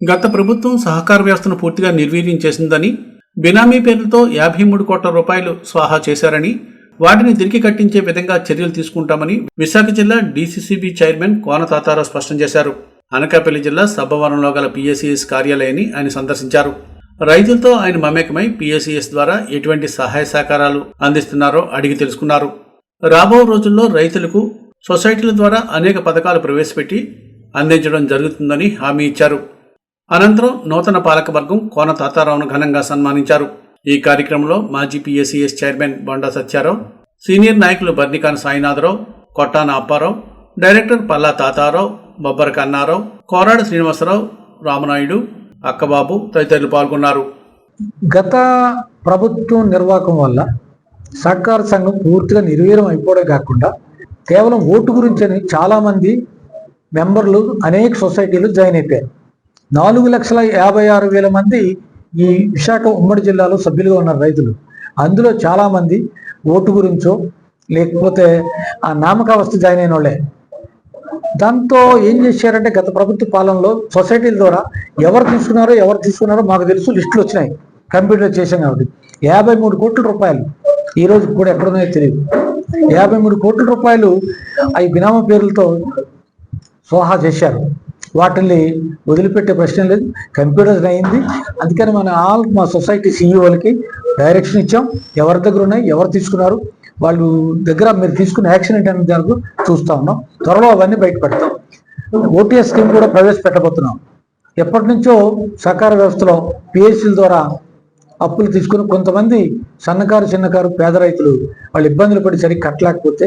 గత ప్రభుత్వం సహకార వ్యవస్థను పూర్తిగా నిర్వీర్యం చేసిందని బినామీ పేరుతో యాభై మూడు కోట్ల రూపాయలు స్వాహా చేశారని వాటిని తిరిగి కట్టించే విధంగా చర్యలు తీసుకుంటామని విశాఖ జిల్లా డీసీసీబీ చైర్మన్ కోన తాతారావు స్పష్టం చేశారు. అనకాపల్లి జిల్లా సబ్బవరంలో గల పిఎస్సిఎస్ కార్యాలయాన్ని ఆయన సందర్శించారు. రైతులతో ఆయన మమేకమై పిఎస్సిఎస్ ద్వారా ఎటువంటి సహాయ సహకారాలు అందిస్తున్నారో అడిగి తెలుసుకున్నారు. రాబో రోజుల్లో రైతులకు సొసైటీల ద్వారా అనేక పథకాలు ప్రవేశపెట్టి అందించడం జరుగుతుందని హామీ ఇచ్చారు. అనంతరం నూతన పాలకవర్గం కోన తాతారావును ఘనంగా సన్మానించారు. ఈ కార్యక్రమంలో మాజీ PSCS chairman Bonda Satyarao senior నాయకులు బర్నికాన్ సాయినాథరావు కొట్టాన అప్పారావు డైరెక్టర్ పల్లా తాతారావు బొబ్బర కన్నారావు కోరాడ శ్రీనివాసరావు రామనాయుడు అక్కబాబు తదితరులు పాల్గొన్నారు. గత ప్రభుత్వం నిర్వాహకం వల్ల సహకార సంఘం పూర్తిగా నిర్వీర్యం అయిపోవడం కాకుండా కేవలం ఓటు గురించని చాలామంది మెంబర్లు అనేక సొసైటీలు జాయిన్ అయిపోయారు. నాలుగు లక్షల యాభై ఆరు వేల మంది ఈ విశాఖ ఉమ్మడి జిల్లాలో సభ్యులుగా ఉన్నారు రైతులు. అందులో చాలామంది ఓటు గురించో లేకపోతే ఆ నామకావస్థ జాయిన్ అయిన వాళ్ళే. దాంతో ఏం చేశారంటే గత ప్రభుత్వ పాలనలో సొసైటీల ద్వారా ఎవరు తీసుకున్నారో ఎవరు తీసుకున్నారో మాకు తెలుసు లిస్టులు వచ్చినాయి. కంప్యూటర్ చేసాం కాబట్టి. యాభై మూడు కోట్ల రూపాయలు. ఈ రోజు కూడా ఎక్కడున్నాయో తెలియదు. యాభై మూడు కోట్ల రూపాయలు అవి బినామా పేర్లతో సోహా చేశారు. వాటిని వదిలిపెట్టే ప్రశ్న లేదు. కంప్యూటర్ అయింది. అందుకని మన ఆల్ మా సొసైటీ సీఈఓలకి డైరెక్షన్ ఇచ్చాం. ఎవరి దగ్గర ఉన్నాయి ఎవరు తీసుకున్నారు వాళ్ళు దగ్గర మీరు తీసుకున్న యాక్షన్ ఏంటనే దానికి చూస్తా ఉన్నాం. త్వరలో అవన్నీ బయట పెడతాం. ఓటీఎస్ స్కీమ్ కూడా ప్రవేశపెట్టబోతున్నాం. ఎప్పటి నుంచో సహకార వ్యవస్థలో పిఎస్సీల ద్వారా అప్పులు తీసుకుని కొంతమంది సన్నకారు చిన్నకారు పేద రైతులు వాళ్ళు ఇబ్బందులు పడి సరిగ్గా కట్టలేకపోతే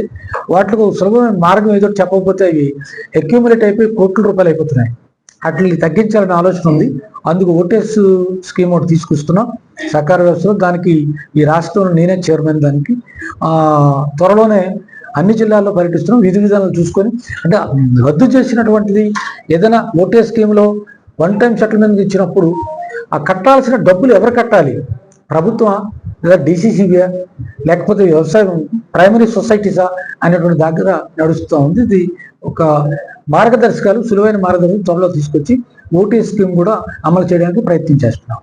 వాటికి సులభమైన మార్గం ఏదో చెప్పకపోతే అవి అక్యూములేట్ అయిపోయి కోట్ల రూపాయలు అయిపోతున్నాయి. అట్లని తగ్గించాలనే ఆలోచన ఉంది. అందుకు ఓటేస్ స్కీమ్ ఒకటి తీసుకొస్తున్నాం. సహకార వ్యవస్థలో దానికి ఈ రాష్ట్రంలో నేనే చైర్మన్ దానికి. త్వరలోనే అన్ని జిల్లాల్లో పర్యటిస్తున్నాం. విధి విధానాలు చూసుకొని అంటే రద్దు చేసినటువంటిది ఏదైనా ఓటే స్కీమ్లో వన్ టైం సెటిల్మెంట్ ఇచ్చినప్పుడు ఆ కట్టాల్సిన డబ్బులు ఎవరు కట్టాలి? ప్రభుత్వం లేదా డీసీసీబీయా? లేకపోతే వ్యవసాయం ప్రైమరీ సొసైటీసా అనేటువంటి దగ్గర నడుస్తూ ఉంది. ఇది ఒక మార్గదర్శకాలు సులువైన మార్గదర్శకం త్వరలో తీసుకొచ్చి ఓటీ స్కీమ్ కూడా అమలు చేయడానికి ప్రయత్నం చేస్తున్నాం.